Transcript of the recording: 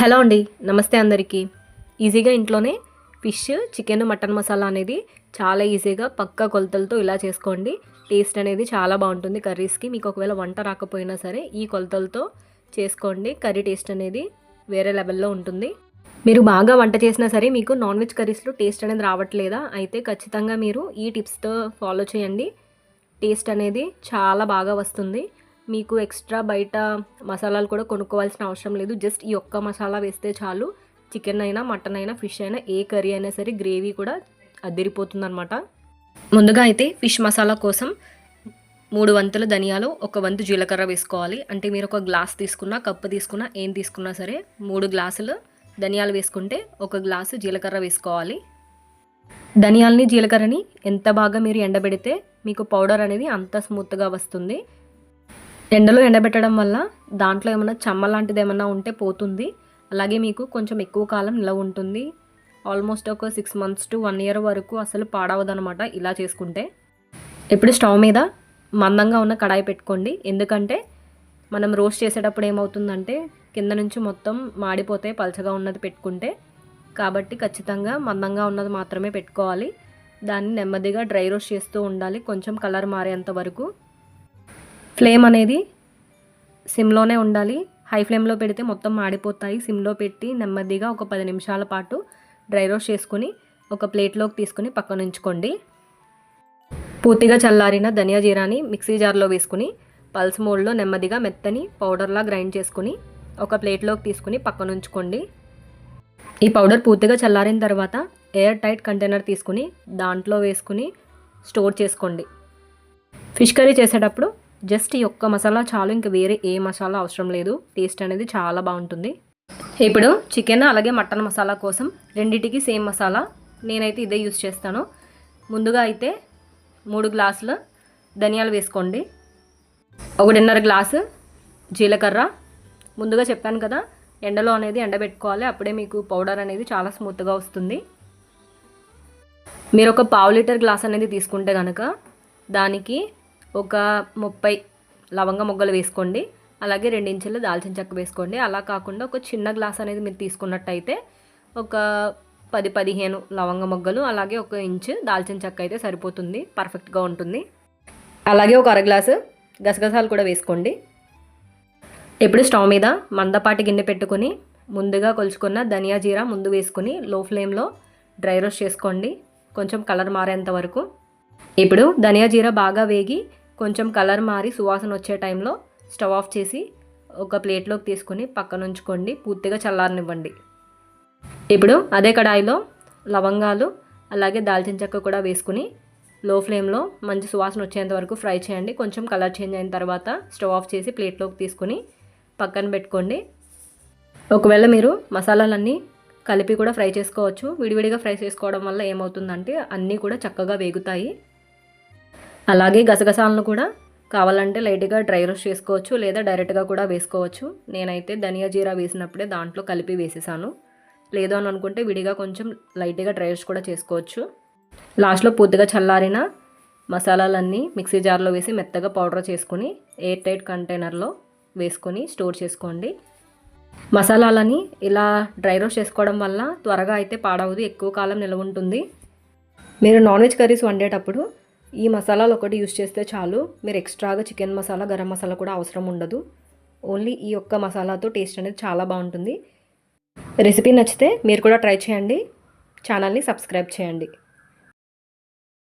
Hello అండి నమస్తే అందరికీ. ఈజీగా ఇంట్లోనే ఫిష్ చికెన్ మటన్ మసాలా అనేది చాలా ఈజీగా పక్క కొలతలతో ఇలా చేసుకోండి. టేస్ట్ అనేది చాలా బాగుంటుంది కర్రీస్కి. మీకు ఒకవేళ వంట రాకపోయినా సరే ఈ కొలతలతో చేసుకోండి. కర్రీ టేస్ట్ అనేది వేరే లెవెల్లో ఉంటుంది. మీరు బాగా వంట చేసినా సరే మీకు నాన్ వెజ్ కర్రీస్లో టేస్ట్ అనేది రావట్లేదా? అయితే ఖచ్చితంగా మీరు ఈ టిప్స్తో ఫాలో చేయండి. టేస్ట్ అనేది చాలా బాగా వస్తుంది. మీకు ఎక్స్ట్రా బయట మసాలాలు కూడా కొనుక్కోవాల్సిన అవసరం లేదు. జస్ట్ ఈ ఒక్క మసాలా వేస్తే చాలు. చికెన్ అయినా మటన్ అయినా ఫిష్ అయినా ఏ కర్రీ అయినా సరే గ్రేవీ కూడా అదిరిపోతుందనమాట ముందుగా అయితే ఫిష్ మసాలా కోసం మూడు వంతుల ధనియాలు ఒక వంతు జీలకర్ర వేసుకోవాలి. అంటే మీరు ఒక గ్లాస్ తీసుకున్నా కప్పు తీసుకున్నా ఏం తీసుకున్నా సరే మూడు గ్లాసులు ధనియాలు వేసుకుంటే ఒక గ్లాసు జీలకర్ర వేసుకోవాలి. ధనియాలని జీలకర్రని ఎంత బాగా మీరు ఎండబెడితే మీకు పౌడర్ అనేది అంత స్మూత్గా వస్తుంది. ఎండలో ఎండబెట్టడం వల్ల దాంట్లో ఏమైనా చెమ్మ లాంటిది ఏమైనా ఉంటే పోతుంది. అలాగే మీకు కొంచెం ఎక్కువ కాలం నిలవ ఉంటుంది. ఆల్మోస్ట్ ఒక six months to one year వరకు అసలు పాడవదనమాట ఇలా చేసుకుంటే. ఇప్పుడు స్టవ్ మీద మందంగా ఉన్న కడాయి పెట్టుకోండి. ఎందుకంటే మనం రోస్ట్ చేసేటప్పుడు ఏమవుతుందంటే కింద నుంచి మొత్తం మాడిపోతే పలచగా ఉన్నది పెట్టుకుంటే. కాబట్టి ఖచ్చితంగా మందంగా ఉన్నది మాత్రమే పెట్టుకోవాలి. దాన్ని నెమ్మదిగా డ్రై రోస్ట్ చేస్తూ ఉండాలి. కొంచెం కలర్ మారేంత వరకు. ఫ్లేమ్ అనేది సిమ్లోనే ఉండాలి. హై ఫ్లేమ్లో పెడితే మొత్తం మాడిపోతాయి. సిమ్లో పెట్టి నెమ్మదిగా ఒక పది నిమిషాల పాటు డ్రై రోస్ట్ చేసుకుని ఒక ప్లేట్లోకి తీసుకుని పక్కన ఉంచుకోండి. పూర్తిగా చల్లారిన ధనియా జీరాని మిక్సీ జార్లో వేసుకుని పల్స్ మోడ్లో నెమ్మదిగా మెత్తని పౌడర్లా గ్రైండ్ చేసుకుని ఒక ప్లేట్లోకి తీసుకుని పక్కన ఉంచుకోండి. ఈ పౌడర్ పూర్తిగా చల్లారిన తర్వాత ఎయిర్ టైట్ కంటైనర్ తీసుకుని దాంట్లో వేసుకుని స్టోర్ చేసుకోండి. ఫిష్ కర్రీ చేసేటప్పుడు జస్ట్ ఈ ఒక్క మసాలా చాలు ఇంకా వేరే ఏ మసాలా అవసరం లేదు. టేస్ట్ అనేది చాలా బాగుంటుంది. ఇప్పుడు చికెన్ అలాగే మటన్ మసాలా కోసం రెండింటికి సేమ్ మసాలా నేనైతే ఇదే యూస్ చేస్తాను. ముందుగా అయితే మూడు గ్లాసులు ధనియాలు వేసుకోండి. ఒకటిన్నర గ్లాసు జీలకర్ర. ముందుగా చెప్పాను కదా ఎండలో అనేది ఎండబెట్టుకోవాలి. అప్పుడే మీకు పౌడర్ అనేది చాలా స్మూత్గా వస్తుంది. మీరు ఒక పావు లీటర్ గ్లాస్ అనేది తీసుకుంటే కనుక దానికి ఒక ముప్పై లవంగ మొగ్గలు వేసుకోండి. అలాగే రెండించులు దాల్చిన చెక్క వేసుకోండి. అలా కాకుండా ఒక చిన్న గ్లాస్ అనేది మీరు తీసుకున్నట్టయితే ఒక పది పదిహేను లవంగ మొగ్గలు అలాగే ఒక ఇంచు దాల్చిన చెక్క అయితే సరిపోతుంది. పర్ఫెక్ట్గా ఉంటుంది. అలాగే ఒక అర గ్లాసు గసగసాలు కూడా వేసుకోండి. ఇప్పుడు స్టవ్ మీద మందపాటి గిన్నె పెట్టుకొని ముందుగా కొలుచుకున్న ధనియా జీరా ముందు వేసుకుని లో ఫ్లేమ్లో డ్రై రోస్ట్ చేసుకోండి. కొంచెం కలర్ మారేంత వరకు. ఇప్పుడు ధనియా జీరా బాగా వేగి కొంచెం కలర్ మారి సువాసన వచ్చే టైంలో స్టవ్ ఆఫ్ చేసి ఒక ప్లేట్లోకి తీసుకొని పక్కన ఉంచుకోండి. పూర్తిగా చల్లారనివ్వండి. ఇప్పుడు అదే కడాయిలో లవంగాలు అలాగే దాల్చిన చెక్క కూడా వేసుకుని లో ఫ్లేమ్లో మంచి సువాసన వచ్చేంత వరకు ఫ్రై చేయండి. కొంచెం కలర్ చేంజ్ అయిన తర్వాత స్టవ్ ఆఫ్ చేసి ప్లేట్లోకి తీసుకుని పక్కన పెట్టుకోండి. ఒకవేళ మీరు మసాలాలన్నీ కలిపి కూడా ఫ్రై చేసుకోవచ్చు. విడివిడిగా ఫ్రై చేసుకోవడం వల్ల ఏమవుతుందంటే అన్నీ కూడా చక్కగా వేగుతాయి. అలాగే గసగసాలను కూడా కావాలంటే లైట్గా డ్రై రోస్ట్ చేసుకోవచ్చు లేదా డైరెక్ట్గా కూడా వేసుకోవచ్చు. నేనైతే ధనియా జీరా వేసినప్పుడే దాంట్లో కలిపి వేసేసాను. లేదు అని అనుకుంటే విడిగా కొంచెం లైట్గా డ్రై రోస్ట్ కూడా చేసుకోవచ్చు. లాస్ట్లో పూర్తిగా చల్లారిన మసాలాలన్నీ మిక్సీ జార్లో వేసి మెత్తగా పౌడర్ చేసుకుని ఎయిర్ టైట్ కంటైనర్లో వేసుకొని స్టోర్ చేసుకోండి. మసాలాలని ఇలా డ్రై రోస్ట్ చేసుకోవడం వల్ల త్వరగా అయితే పాడవదు ఎక్కువ కాలం నిల్వ ఉంటుంది. మీరు నాన్ వెజ్ కర్రీస్ వండేటప్పుడు ఈ మసాలాలు ఒకటి యూస్ చేస్తే చాలు. మీరు ఎక్స్ట్రాగా చికెన్ మసాలా గరం మసాలా కూడా అవసరం ఉండదు. ఓన్లీ ఈ ఒక్క మసాలాతో టేస్ట్ అనేది చాలా బాగుంటుంది. రెసిపీ నచ్చితే మీరు కూడా ట్రై చేయండి. ఛానల్ని సబ్స్క్రైబ్ చేయండి.